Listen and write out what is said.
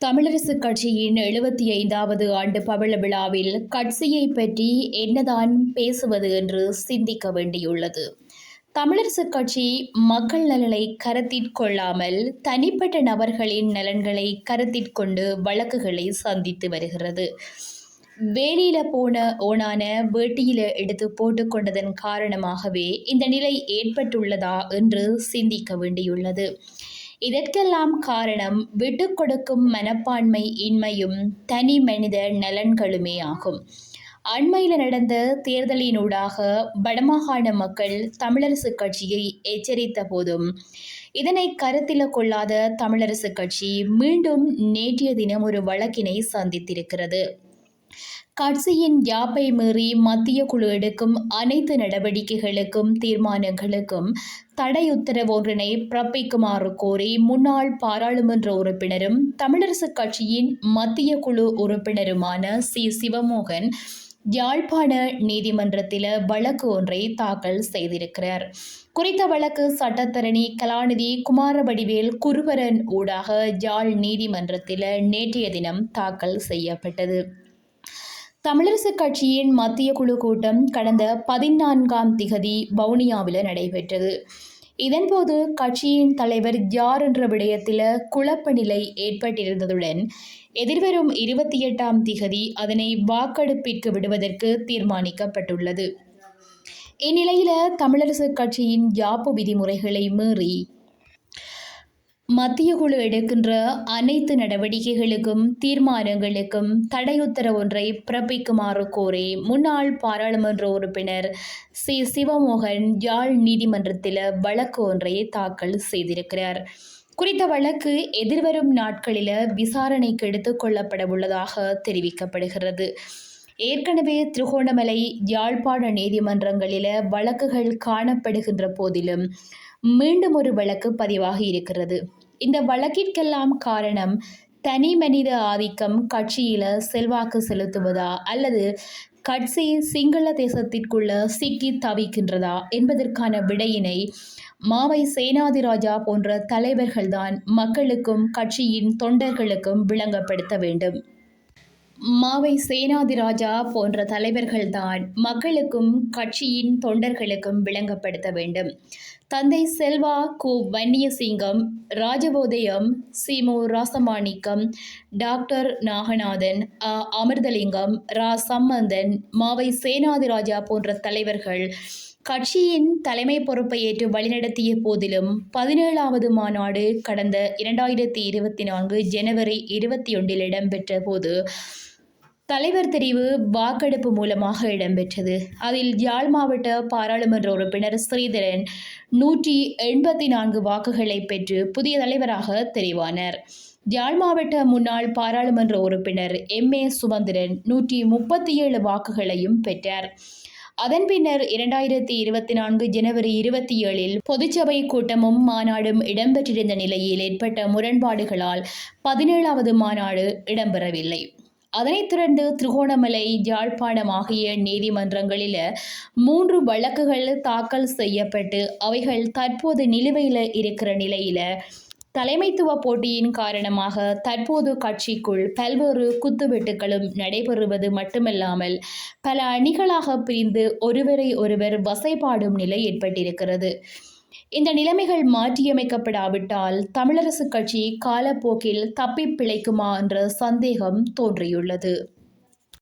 தமிழரசு கட்சியின் எழுபத்தி ஐந்தாவது ஆண்டு பவள விழாவில் கட்சியை பற்றி என்னதான் பேசுவது என்று சிந்திக்க வேண்டியுள்ளது. தமிழரசு கட்சி மக்கள் நலனை கருத்தில் கொள்ளாமல் தனிப்பட்ட நபர்களின் நலன்களை கருத்தில் கொண்டு வழக்குகளை சந்தித்து வருகிறது. வேலியில போன ஓனான வேட்டியில எடுத்து போட்டுக்கொண்டதன் காரணமாகவே இந்த நிலை ஏற்பட்டுள்ளதா என்று சிந்திக்க வேண்டியுள்ளது. இதற்கெல்லாம் காரணம் விட்டு கொடுக்கும் மனப்பான்மை இன்மையும் தனி மனித நலன்களுமே ஆகும். அண்மையில் நடந்த தேர்தலினூடாக வடமாகாண மக்கள் தமிழரசு கட்சியை எச்சரித்த போதும் இதனை கருத்தில் கொள்ளாத தமிழரசு கட்சி மீண்டும் நேற்றைய தினம் ஒரு வழக்கினை சந்தித்திருக்கிறது. கட்சியின் யாப்பை மீறி மத்திய குழு எடுக்கும் அனைத்து நடவடிக்கைகளுக்கும் தீர்மானங்களுக்கும் தடை உத்தரவு ஒன்றினை பிறப்பிக்குமாறு கோரி முன்னாள் பாராளுமன்ற உறுப்பினரும் தமிழரசு கட்சியின் மத்திய குழு உறுப்பினருமான சி. சிவமோகன் யாழ்ப்பாண நீதிமன்றத்தில் வழக்கு ஒன்றை தாக்கல் செய்திருக்கிறார். குறித்த வழக்கு சட்டத்தரணி கலாநிதி குமாரவடிவேல் குருவரன் ஊடாக யாழ் நீதிமன்றத்தில் நேற்றைய தினம் தாக்கல் செய்யப்பட்டது. தமிழரசுக் கட்சியின் மத்திய குழு கூட்டம் கடந்த பதினான்காம் திகதி வவுனியாவில் நடைபெற்றது. இதன்போது கட்சியின் தலைவர் யார் என்ற விடயத்தில் குழப்ப நிலை ஏற்பட்டிருந்ததுடன் எதிர்வரும் இருபத்தி எட்டாம் திகதி அதனை வாக்கெடுப்பிற்கு விடுவதற்கு தீர்மானிக்கப்பட்டுள்ளது. இந்நிலையில் தமிழரசுக் கட்சியின் யாப்பு விதிமுறைகளை மீறி மத்திய குழு எடுக்கின்ற அனைத்து நடவடிக்கைகளுக்கும் தீர்மானங்களுக்கும் தடையுத்தரவு ஒன்றை பிறப்பிக்குமாறு கோரி முன்னாள் பாராளுமன்ற உறுப்பினர் சி. சிவமோகன் யாழ் நீதிமன்றத்தில் வழக்கு ஒன்றை தாக்கல் செய்திருக்கிறார். குறித்த வழக்கு எதிர்வரும் நாட்களில் விசாரணைக்கு எடுத்துக்கொள்ளப்பட உள்ளதாக தெரிவிக்கப்படுகிறது. ஏற்கனவே திருகோணமலை யாழ்ப்பாண நீதிமன்றங்களில் வழக்குகள் காணப்படுகின்ற போதிலும் மீண்டும் ஒரு வழக்கு பதிவாகி இருக்கிறது. இந்த வழக்கிற்கெல்லாம் காரணம் தனி மனித ஆதிக்கம் கட்சியில் செல்வாக்கு செலுத்துவதா அல்லது கட்சி சிங்கள தேசத்திற்குள்ள சிக்கி தவிக்கின்றதா என்பதற்கான விடையினை மாவை சேனாதிராஜா போன்ற தலைவர்கள்தான் மக்களுக்கும் கட்சியின் தொண்டர்களுக்கும் விளங்கப்படுத்த வேண்டும். மாவை சேனாதிராஜா போன்ற தலைவர்கள்தான் மக்களுக்கும் கட்சியின் தொண்டர்களுக்கும் விளங்கப்படுத்த வேண்டும். தந்தை செல்வா கு. வன்னியசிங்கம் ராஜபோதயம் சிமு ராசமாணிக்கம் டாக்டர் நாகநாதன் அ. அமிர்தலிங்கம் ரா. சம்பந்தன் மாவை சேனாதிராஜா போன்ற தலைவர்கள் கட்சியின் தலைமை பொறுப்பை ஏற்று வழிநடத்திய போதிலும் பதினேழாவது மாநாடு கடந்த இரண்டாயிரத்தி இருபத்தி நான்கு ஜனவரி இருபத்தி ஒன்றில் இடம்பெற்ற போது தலைவர் தெரிவு வாக்கெடுப்பு மூலமாக இடம்பெற்றது. அதில் யாழ் மாவட்ட பாராளுமன்ற உறுப்பினர் ஸ்ரீதரன் நூற்றி எண்பத்தி நான்கு வாக்குகளை பெற்று புதிய தலைவராக தெரிவானார். யாழ் மாவட்ட முன்னாள் பாராளுமன்ற உறுப்பினர் எம். ஏ. சுமந்திரன் நூற்றி முப்பத்தி ஏழு வாக்குகளையும் பெற்றார். அதன் பின்னர் இரண்டாயிரத்தி இருபத்தி நான்கு ஜனவரி இருபத்தி ஏழில் பொதுச்சபை கூட்டமும் மாநாடும் இடம்பெற்றிருந்த நிலையில் ஏற்பட்ட முரண்பாடுகளால் பதினேழாவது மாநாடு இடம்பெறவில்லை. அதனைத் தொடர்ந்து திருகோணமலை யாழ்ப்பாணம் ஆகிய நீதிமன்றங்களில் மூன்று வழக்குகள் தாக்கல் செய்யப்பட்டு அவைகள் தற்போது நிலுவையில் இருக்கிற நிலையில் தலைமைத்துவ போட்டியின் காரணமாக தற்போது கட்சிக்குள் பல்வேறு குத்துவெட்டுகளும் நடைபெறுவது மட்டுமல்லாமல் பல அணிகளாக பிரிந்து ஒருவரை ஒருவர் வசைபாடும் நிலை ஏற்பட்டிருக்கிறது. இந்த நிலைமைகள் மாற்றியமைக்கப்படாவிட்டால் தமிழரசுக் கட்சி காலப்போக்கில் தப்பி பிழைக்குமா என்ற சந்தேகம் தோன்றியுள்ளது.